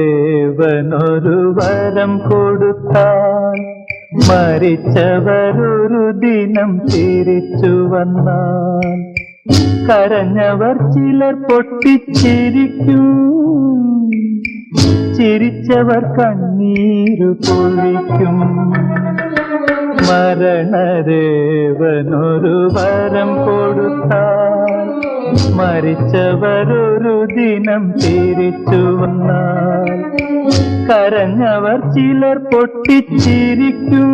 മരണദേവനൊരു വരം കൊടുത്താൽ മരിച്ചവരൊരു ദിനം തിരിച്ചു വന്നാൽ കരഞ്ഞവർ ചിലർ പൊട്ടിച്ചിരിക്കും. ചിരിച്ചവർ കണ്ണീരു പൊഴിക്കും മരണദേവനൊരു വരം കൊടുത്താൽ മരിച്ചവരൊരു ദിനം തിരിച്ചു വന്നാൽ കരഞ്ഞവർ ചിലർ പൊട്ടിച്ചിരിക്കും.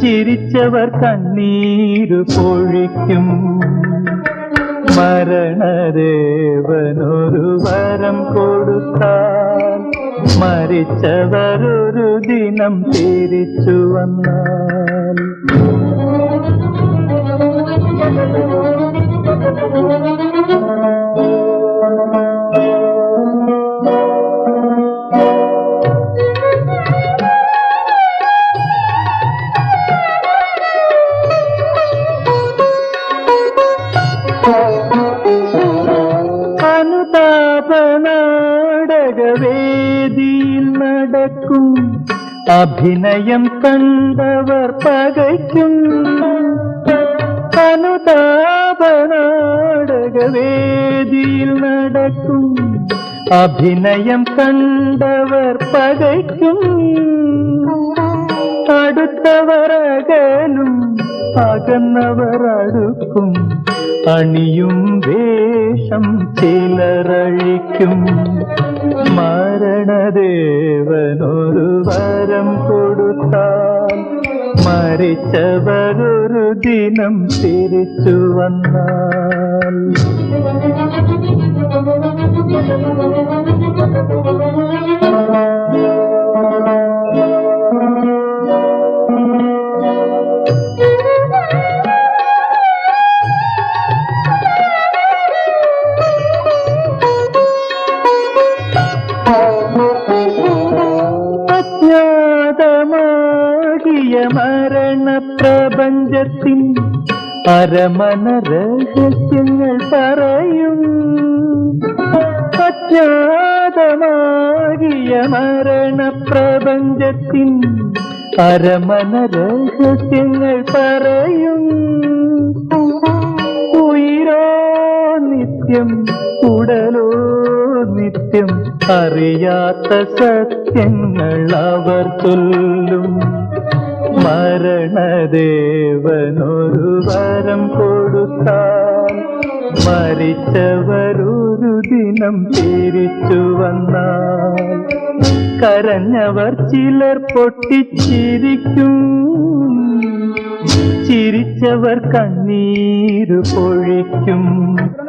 ചിരിച്ചവർ കണ്ണീരു പൊഴിക്കും. മരണദേവനൊരു വരം കൊടുത്താൽ മരിച്ചവരൊരു ദിനം തിരിച്ചു വന്നാൽ. അനുതാപനാടകവേദിയിൽ നടക്കും. അഭിനയം കണ്ടവർ പകയ്ക്കും. അനുതാപനാടകവേദിയിൽ നടക്കും. അഭിനയം കണ്ടവർ പകയ്ക്കും. അടുത്തവരകലും അകന്നവർ അടുക്കും. അണിയും വേഷം ചിലറഴിക്കും മരണദേവനൊരു വരം കൊടുത്താൽ മരിച്ചവരൊരു ദിനം തിരിച്ചു വന്നാൽ. അജ്ഞാതമാകിയ മരണപ്രപഞ്ചത്തിൻ പരമന രഹസ്യങ്ങൾ പറയും. അജ്ഞാതമാകിയ മരണപ്രപഞ്ചത്തിൻ പരമന രഹസ്യങ്ങൾ പറയും. ഉയരോ നിത്യം ഉടലോ നിത്യം അറിയാത്ത സത്യങ്ങൾ അവർ ചൊല്ലും. മരണദേവനൊരു വരം കൊടുത്താൽ മരിച്ചവരൊരു ദിനം തിരിച്ചു വന്നാൽ കരഞ്ഞവർ ചിലർ പൊട്ടിച്ചിരിക്കും. ചിരിച്ചവർ കണ്ണീര് പൊഴിക്കും.